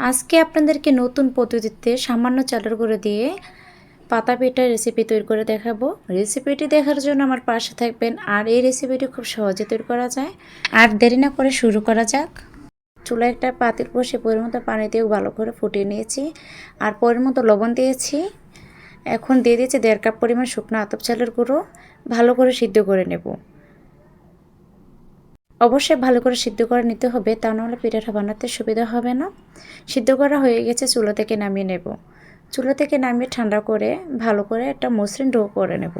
আজকে আপনাদেরকে নতুন পদ্ধতিতে সামান্য চালের গুঁড়ো দিয়ে পাতা পিঠার রেসিপি তৈরি করে দেখাবো। রেসিপিটি দেখার জন্য আমার পাশে থাকবেন আর এই রেসিপিটি খুব সহজে তৈরি করা যায়। আর দেরি না করে শুরু করা যাক। চুলায় একটা পাতিল বসে পরিমতো পানি দিয়ে ভালো করে ফুটিয়ে নিয়েছি। আর পরিমতো লবণ দিয়েছি। এখন দিয়ে দিয়েছি দেড় কাপ পরিমাণ শুকনো আতপ চালের গুঁড়ো। ভালো করে সিদ্ধ করে নেব। অবশ্যই ভালো করে সিদ্ধ করে নিতে হবে, তা নাহলে পিঠাটা বানাতে সুবিধা হবে না। সিদ্ধ করা হয়ে গেছে, চুলো থেকে নামিয়ে নেব। চুলো থেকে নামিয়ে ঠান্ডা করে ভালো করে একটা মসৃণ ডো করে নেব।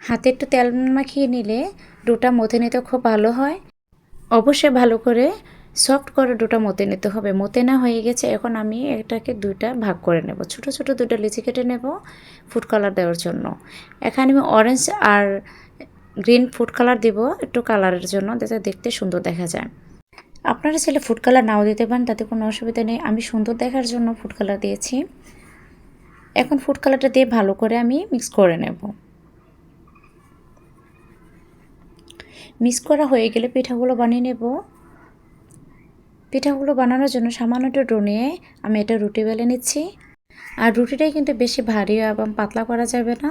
হাতে একটু তেল মাখিয়ে নিলে ডোটা মথে নিতে খুব ভালো হয়। অবশ্যই ভালো করে সফট করে ডোটা মতে নিতে হবে। মতে না হয়ে গেছে, এখন আমি এটাকে দুইটা ভাগ করে নেব। ছোট ছোট দুটো লিচি কেটে নেব ফুড কালার দেওয়ার জন্য। এখানে আমি অরেঞ্জ আর গ্রিন ফুড কালার দেব একটু কালারের জন্য, যাতে দেখতে সুন্দর দেখা যায়। আপনারা ছেলে ফুড কালার নাও দিতে পারেন, তাতে কোনো অসুবিধা নেই। আমি সুন্দর দেখার জন্য ফুড কালার দিয়েছি। এখন ফুড কালারটা দিয়ে ভালো করে আমি মিক্স করে নেব। মিক্স করা হয়ে গেলে পিঠাগুলো বানিয়ে নেব। পিঠাগুলো বানানোর জন্য সামান্য একটু ডো নিয়ে আমি এটা রুটি বেলে নিচ্ছি। আর রুটিটাই কিন্তু বেশি ভারী এবং পাতলা করা যাবে না।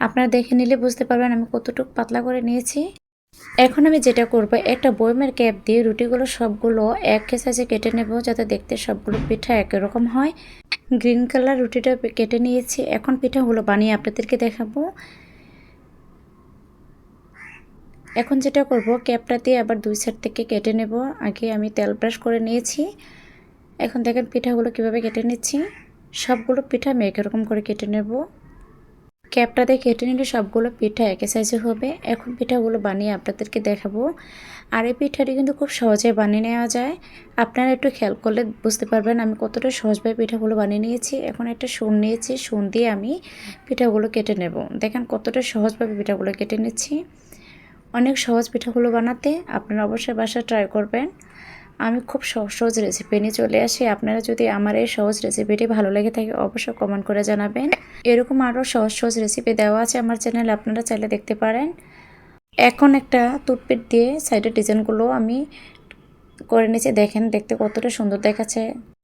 আপনারা দেখে নিলে বুঝতে পারবেন আমি কতটুকু পাতলা করে নিয়েছি। এখন আমি যেটা করব, একটা বয়মের ক্যাপ দিয়ে রুটিগুলো সবগুলো এক সাইজে কেটে নেব যাতে দেখতে সবগুলো পিঠা একই রকম হয়। গ্রিন কালার রুটিটা কেটে নিয়েছি। এখন পিঠাগুলো বানিয়ে আপনাদেরকে দেখাবো। এখন যেটা করব, ক্যাপটা দিয়ে আবার দুই সাইড থেকে কেটে নেব। আগে আমি তেল ব্রাশ করে নিয়েছি। এখন দেখেন পিঠাগুলো কীভাবে কেটে নিচ্ছি। সবগুলো পিঠা আমি একরকম করে কেটে নেব। ক্যাপটা দিয়ে কেটে নিলে সবগুলো পিঠা একই সাইজে হবে। এখন পিঠাগুলো বানিয়ে আপনাদেরকে দেখাবো। আর এই পিঠাটি কিন্তু খুব সহজে বানিয়ে নেওয়া যায়। আপনারা একটু খেয়াল করলে বুঝতে পারবেন আমি কতটা সহজভাবে পিঠাগুলো বানিয়ে নিয়েছি। এখন একটা সুন নিয়েছি সুন দিয়ে আমি পিঠাগুলো কেটে নেব। দেখেন কতটা সহজভাবে পিঠাগুলো কেটে নিচ্ছি। অনেক সহজ পিঠাগুলো বানাতে আপনারা অবশ্যই বাসা ট্রাই করবেন। আমি খুব সহজ সহজ রেসিপি নিয়ে চলে আসি। আপনারা যদি আমার এই সহজ রেসিপিটি ভালো লেগে থাকে, অবশ্যই কমেন্ট করে জানাবেন। এরকম আরও সহজ সহজ রেসিপি দেওয়া আছে আমার চ্যানেলে আপনারা চাইলে দেখতে পারেন। এখন একটা টুথপিক দিয়ে সাইডের ডিজাইনগুলো আমি করে নিয়েছি। দেখেন, দেখতে কতটা সুন্দর দেখাচ্ছে।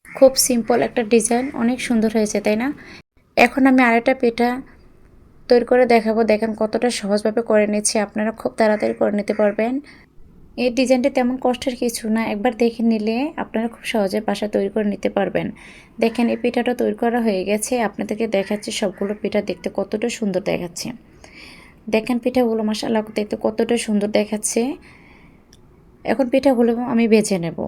খুব সিম্পল একটা ডিজাইন অনেক সুন্দর হয়েছে, তাই না? এখন আমি আরেকটা পিঠা তৈরি করে দেখাবো। দেখেন কতটা সহজভাবে করে নিচ্ছি আপনারা খুব তাড়াতাড়ি করে নিতে পারবেন। এই ডিজাইনটা তেমন কষ্টের কিছু না। একবার দেখে নিলে আপনারা খুব সহজে বাসা তৈরি করে নিতে পারবেন। দেখেন, এই পিঠাটা তৈরি করা হয়ে গেছে। আপনাদেরকে দেখাচ্ছি সবগুলো পিঠা দেখতে কতটা সুন্দর দেখাচ্ছে। দেখেন পিঠাগুলো মশালা দেখতে কতটা সুন্দর দেখাচ্ছে। এখন পিঠাগুলো আমি বেছে নেব।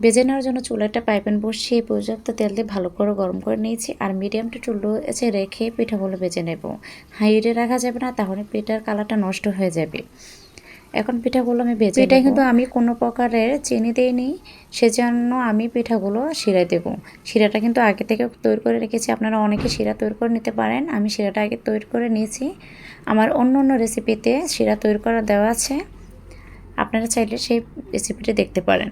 বেজে নেওয়ার জন্য চুলাটা পাইপেন বসিয়ে পর্যাপ্ত তেল দিয়ে ভালো করে গরম করে নিয়েছি আর মিডিয়ামটা চুলো এসে রেখে পিঠাগুলো বেজে নেব। হাইরে রাখা যাবে না তাহলে পিঠার কালারটা নষ্ট হয়ে যাবে। এখন পিঠাগুলো আমি বেজে এটা কিন্তু আমি কোনো প্রকারের চিনি দিইনি সেজন্য আমি পিঠাগুলো শিরায় দেব। শিরাটা কিন্তু আগে থেকে তৈরি করে রেখেছি আপনারা অনেকে শিরা তৈরি করে নিতে পারেন। আমি শিরাটা আগে তৈরি করে নিয়েছি। আমার অন্য অন্য রেসিপিতে শিরা তৈরি করা দেওয়া আছে। আপনারা চাইলে সেই রেসিপিটি দেখতে পারেন।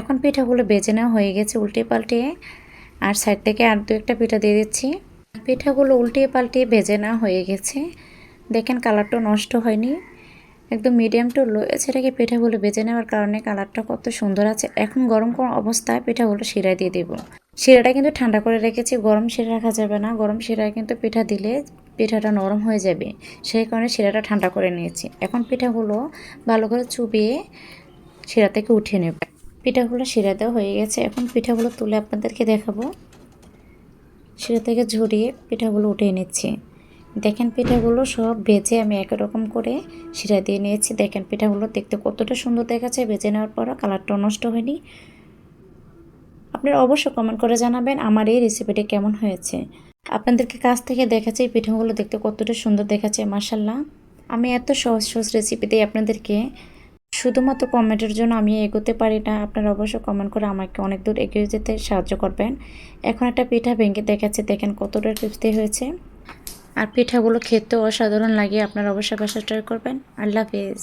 এখন পিঠাগুলো বেজে নেওয়া হয়ে গেছে উল্টে পাল্টিয়ে আর সাইড থেকে আর দু একটা পিঠা দিয়ে দিচ্ছি। পিঠাগুলো উল্টিয়ে পাল্টিয়ে ভেজে নেওয়া হয়ে গেছে। দেখেন কালারটা নষ্ট হয়নি। একদম মিডিয়াম টু লো এছাড়াকে পিঠাগুলো বেজে নেওয়ার কারণে কালারটা কত সুন্দর আছে। এখন গরম কোন অবস্থায় পিঠাগুলো শিরায় দিয়ে দেবো। শিরাটা কিন্তু ঠান্ডা করে রেখেছি, গরম শিরা রাখা যাবে না। গরম শিরায় কিন্তু পিঠা দিলে পিঠাটা নরম হয়ে যাবে। সেই কারণে শিরাটা ঠান্ডা করে নিয়েছি। এখন পিঠাগুলো ভালো করে চুবিয়ে শিরা থেকে উঠিয়ে নেব। পিঠাগুলো শিরা দেওয়া হয়ে গেছে। এখন পিঠাগুলো তুলে আপনাদেরকে দেখাবো। শিরা থেকে ঝরিয়ে পিঠাগুলো উঠিয়ে নিচ্ছি। দেখেন পিঠাগুলো সব ভেজে আমি একই রকম করে শিরা দিয়ে নিয়েছি। দেখেন পিঠাগুলো দেখতে কতটা সুন্দর দেখাচ্ছে। ভেজে নেওয়ার পরও কালারটা নষ্ট হয়নি। আপনারা অবশ্যই কমেন্ট করে জানাবেন আমার এই রেসিপিটি কেমন হয়েছে। আপনাদেরকে কাছ থেকে দেখাচ্ছে এই পিঠাগুলো দেখতে কতটা সুন্দর দেখাচ্ছে মার্শাল্লাহ আমি এত সহজ সহজ রেসিপিতেই আপনাদেরকে শুধুমাত্র কমেন্টের জন্য আমি এগোতে পারি না, আপনারা অবশ্যই কমেন্ট করে আমাকে অনেক দূর এগিয়ে যেতে সাহায্য করবেন। এখন একটা পিঠা ভেঙে দেখাচ্ছি, দেখেন কতটা তৃপ্তি হয়েছে। আর পিঠাগুলো খেতেও অসাধারণ লাগে, আপনারা অবশ্যই বাসা ট্রাই করবেন। আল্লাহ হাফিজ।